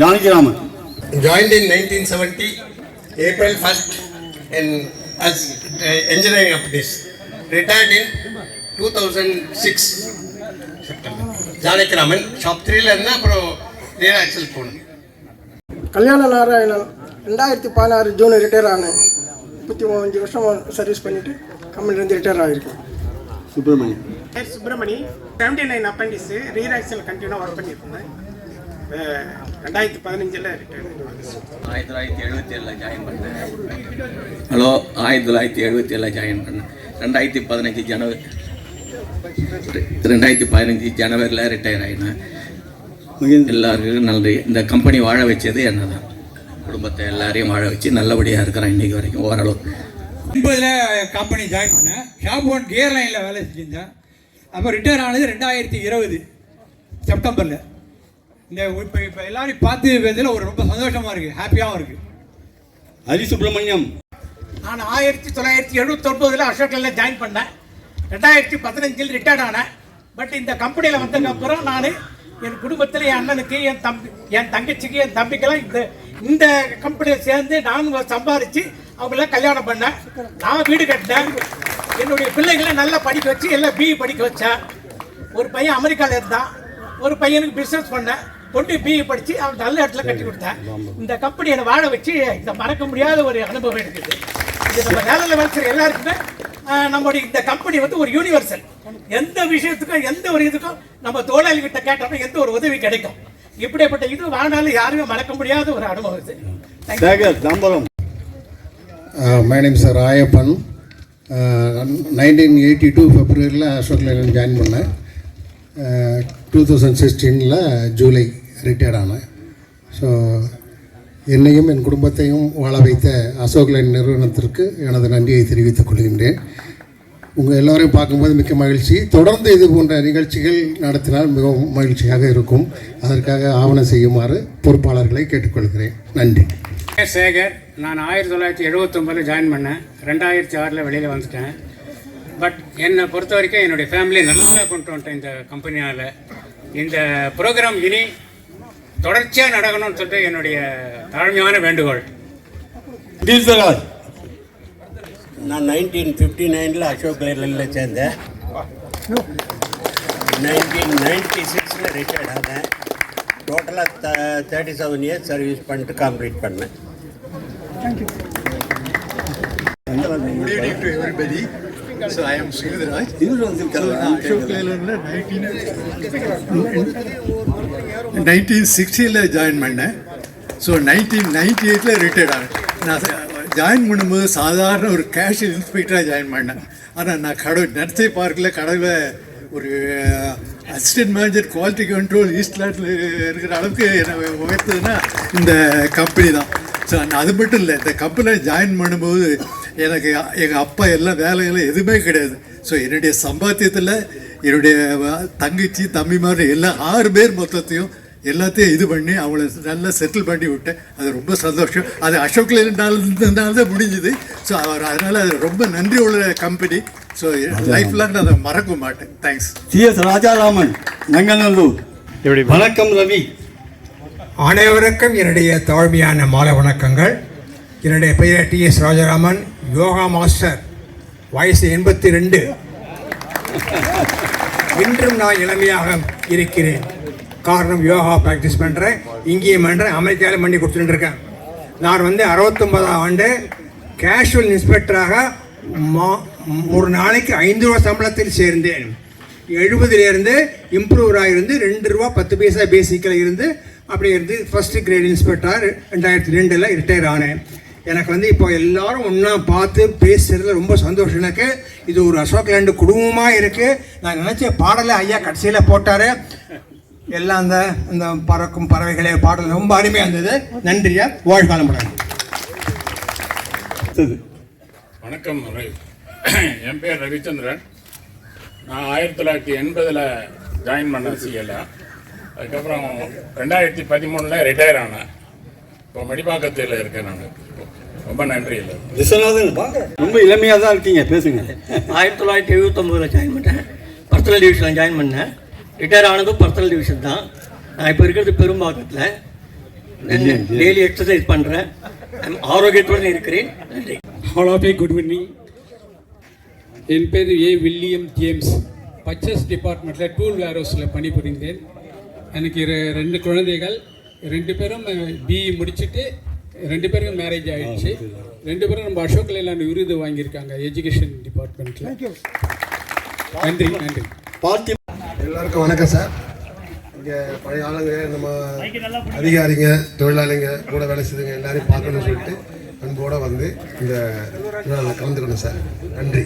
Janakiraman joined in 1970, April 1st, in as uh, engineering apprentice. Retired in 2006 September. Janakiraman shop த்ரீல இருந்தால் அப்புறம் axle போகணும் கல்யாண நாராயணன் ரெண்டாயிரத்தி பதினாறு ஜூன் ரிட்டையர் ஆனேன். முப்பத்தி அஞ்சு வருஷம் சர்வீஸ் பண்ணிவிட்டு கம்பெனிலேருந்து ரிட்டையர் ஆகியிருக்கேன் சுப்பிரமணியம் பேர் சுப்பிரமணி. செவன்டி நைன் அப்பண்டிஸ் ரீராக்ஸில் கண்டினியூவாக ஒர்க் பண்ணியிருந்தேன் அஹ் ரெண்டாயிரத்தி பதினஞ்சில் ஆயிரத்தி தொள்ளாயிரத்தி எழுபத்தி ஏழில் ஜாயின் பண்ணேன். ஹலோ ஆயிரத்தி தொள்ளாயிரத்தி எழுபத்தி ஏழில் ஜாயின் பண்ணேன். ரெண்டாயிரத்தி பதினஞ்சு ஜனவரி ரெண்டாயிரத்தி பதினஞ்சு ஜனவரியில் ரிட்டையர் ஆகினேன் எல்லாருக்கும் நன்றி இந்த கம்பெனி வாழ வச்சது என்ன தான் குடும்பத்தை எல்லாரையும் வாழ வச்சு நல்லபடியாக இருக்கிறேன் இன்றைக்கி வரைக்கும் ஓரளவு. எண்பதில் கம்பெனி ஜாயின் பண்ணேன். ஷாப் ஒன் கியர் லைனில் வேலை செஞ்சிருந்தேன். அப்போ ரிட்டையர் ஆனது ரெண்டாயிரத்தி இருபது செப்டம்பரில் இந்த இப்போ இப்போ எல்லாரையும் பார்த்து பேசல ஒரு ரொம்ப சந்தோஷமாக இருக்குது ஹாப்பியாகவும் இருக்குது ஹரி சுப்பிரமணியம் நான் ஆயிரத்தி தொள்ளாயிரத்தி எழுபத்தொன்பதில் அசோக்கில் ஜாயின் பண்ணேன். ரெண்டாயிரத்தி பதினஞ்சில் ரிட்டையர்ட் ஆனேன். பட் இந்த கம்பெனியில் வந்ததுக்கப்புறம் நான் என் குடும்பத்தில் என் அண்ணனுக்கு என் தம்பி என் தங்கச்சிக்கு என் தம்பிக்கெல்லாம் இந்த இந்த கம்பெனியில் சேர்ந்து நானும் சம்பாரித்து அவங்களாம் கல்யாணம் பண்ணேன். நான் வீடு கட்டினேன். என்னுடைய பிள்ளைகளை நல்லா படிக்க வச்சு எல்லாம் பிஇ படிக்க வச்சேன். ஒரு பையன் அமெரிக்காவில் இருந்தான். ஒரு பையனுக்கு பிஸ்னஸ் பண்ணேன். கொண்டு பிஇ படித்து அவன் நல்ல இடத்துல கட்டி கொடுத்தேன். இந்த கம்பெனி என்னை வாழ வச்சு இந்த மறக்க முடியாத ஒரு அனுபவம் இருக்குது. இது நம்ம வேலையில் வேலை எல்லாருக்குமே ஆஹ், நம்மளுடைய இந்த கம்பெனி வந்து ஒரு யூனிவர்சல் எந்த விஷயத்துக்கும் எந்த ஒரு இதுக்கும் நம்ம தொழிலாளிகிட்ட கேட்டோம்னா எந்த ஒரு உதவி கிடைக்கும். இப்படிப்பட்ட இது வாழ்நாளில் யாருமே மறக்க முடியாத ஒரு அனுபவம் my name sir Rayappan. Nineteen eighty two ஃபெப்ரவரியில் Ashok Leyland join பண்ணேன். டூ தௌசண்ட் சிக்ஸ்டீனில் ஜூலை. ரிட்டையர்ட் ஆனேன் ஸோ என்னையும் என் குடும்பத்தையும் வாழ வைத்த அசோக்லைன் நிறுவனத்திற்கு எனது நன்றியை தெரிவித்துக் கொள்கின்றேன் உங்கள் எல்லோரையும் பார்க்கும்போது மிக்க மகிழ்ச்சி தொடர்ந்து இது போன்ற நிகழ்ச்சிகள் நடத்தினால் மிகவும் மகிழ்ச்சியாக இருக்கும் அதற்காக ஆவணம் செய்யுமாறு பொறுப்பாளர்களை கேட்டுக்கொள்கிறேன் நன்றி சேகர் நான் ஆயிரத்தி தொள்ளாயிரத்தி எழுபத்தொம்பதில் ஜாயின் பண்ணேன் ரெண்டாயிரத்தி ஆறில் வெளியில் வந்துட்டேன் பட் என்னை பொறுத்த வரைக்கும் என்னுடைய ஃபேமிலியை நல்லா கொண்டு வந்துட்டேன் இந்த கம்பெனியால் இந்த ப்ரோக்ராம் இனி தொடர்ச்சியாக நடக்கணும்னு சொல்லிட்டு என்னுடைய தாழ்மையான வேண்டுகோள். நான் நைன்டீன் ஃபிஃப்டி நைனில் அசோக் லைலனில் சேர்ந்தேன். நைன்டீன் நைன்டி சிக்ஸில் ரிட்டையர்ட் ஆனேன் டோட்டலாக the thirty seven years service பண்ணிட்டு கம்ப்ளீட் பண்ணேன். So I am Sridharaj. So Ashok Leyland nineteen சிக்ஸ்டியில் join பண்ணேன். ஸோ நைன்டீன் நைன்டி எயிட்டில் ரிட்டையர்ட் ஆனேன். நான் ஜாயின் பண்ணும்போது சாதாரண ஒரு கேஷ் இன்ஸ்பெக்டராக ஜாயின் பண்ணேன். ஆனால் நான் கடவுள் நர்சை பார்க்கில் கடவுளை ஒரு assistant manager quality control east லாட்டில் இருக்கிற அளவுக்கு என்னை உயர்த்ததுன்னா இந்த கம்பெனி தான். ஸோ அது மட்டும் இல்லை இந்த கம்பெனியில் ஜாயின் பண்ணும்போது எனக்கு எங்கள் அப்பா எல்லாம் வேலையெல்லாம் எதுவுமே கிடையாது. ஸோ என்னுடைய சம்பாத்தியத்தில் என்னுடைய தங்கச்சி தம்பி மாதிரி எல்லாம் ஆறு பேர் மொத்தத்தையும் எல்லாத்தையும் இது பண்ணி அவங்கள நல்லா செட்டில் பண்ணி விட்டேன். அது ரொம்ப சந்தோஷம். அது அசோக் லேலண்டால தான் முடிஞ்சுது. ஸோ அவர் அதனால் அது ரொம்ப நன்றி உள்ள கம்பெனி ஸோ லைஃப் லாங் அதை மறக்க மாட்டேன். Thanks C S Rajaraman Nanganallur. வணக்கம் ரவி. அனைவருக்கும் என்னுடைய தாழ்மையான மாலை வணக்கங்கள். என்னுடைய பெயர் T S Rajaraman. Yoga master வயசு எண்பத்தி ரெண்டு இன்றும் நான் இளமையாக இருக்கிறேன். காரணம் யோகா ப்ராக்டிஸ் பண்ணுறேன் இங்கேயும் பண்ணுறேன் அமெரிக்காவில் பண்ணி கொடுத்துட்டு இருக்கேன் நான் வந்து அறுபத்தொன்பதாம் ஆண்டு கேஷுவல் இன்ஸ்பெக்டராக மா ஒரு நாளைக்கு ஐந்து ரூபா சம்பளத்தில் சேர்ந்தேன். எழுபதுலேருந்து இம்ப்ரூவராக இருந்து ரெண்டு ரூபா பத்து பைசா பேசிக்கில் இருந்து அப்படி இருந்து ஃபஸ்ட்டு கிரேட் இன்ஸ்பெக்டர் ரெண்டாயிரத்தி ரெண்டில் ரிட்டையர் ஆனேன். எனக்கு வந்து இப்போ எல்லாரும் ஒன்றா பார்த்து பேசுறதுல ரொம்ப சந்தோஷம். எனக்கு இது ஒரு அசோக் லேண்டு குடும்பமாக இருக்குது நான் நினச்ச பாடலை ஐயா கடைசியில் போட்டார். எல்லாம் அந்த அந்த பறக்கும் பறவைகளே பாடல் ரொம்ப அருமையாக இருந்தது. நன்றியா வாழ்காலம் படம் வணக்கம் என் பேர் ரவிச்சந்திரன். நான் ஆயிரத்தி தொள்ளாயிரத்தி எண்பதில் ஜாயின் பண்ணேன் சிஎல்ல அதுக்கப்புறம் ரெண்டாயிரத்தி பதிமூணில் ரிட்டையர் ஆனேன். இப்போ மடிப்பாக்கத்தில் இருக்கேன் நான். ரொம்ப நன்றி விஸ்வநாதன் ரொம்ப இளமையாக தான் இருக்கீங்க பேசுங்க. ஆயிரத்தி தொள்ளாயிரத்தி எழுபத்தொம்போதில் ஜாயின் பண்ணேன் பர்சனல் டிவிஷனில் ஜாயின் பண்ணேன். ரிட்டையர் ஆனதும் பர்சனல் டிவிஷன் தான். நான் இப்போ இருக்கிறது பெரும்பாக்கத்தில். டெய்லி எக்ஸசைஸ் பண்ணுறேன் ஆரோக்கியத்துடன் இருக்கிறேன். நன்றி. All of a good evening என் பேர் ஏ வில்லியம் ஜேம்ஸ். பர்ச்சேஸ் டிபார்ட்மெண்ட்டில் டூல் வேர் ஹவுஸில் பணிபுரிந்தேன். எனக்கு ரெ- ரெண்டு குழந்தைகள். ரெண்டு பேரும் பிஇ முடிச்சுட்டு ரெண்டு பேருக்கும் மேரேஜ் ஆயிடுச்சு. ரெண்டு பேரும் நம்ம அசோக் லேலாண்ட் விருது வாங்கியிருக்காங்க எஜுகேஷன் டிபார்ட்மெண்ட்டில் நன்றி நன்றி. பார்த்தி எல்லாருக்கும் வணக்கம் சார். இங்கே பழைய ஆளுங்க நம்ம அதிகாரிங்க தொழிலாளிங்க கூட வேலை செய்யுங்க எல்லாரையும் பார்க்கணும்னு சொல்லிட்டு அன்போடு வந்து இந்த கலந்துக்கணும் சார். நன்றி.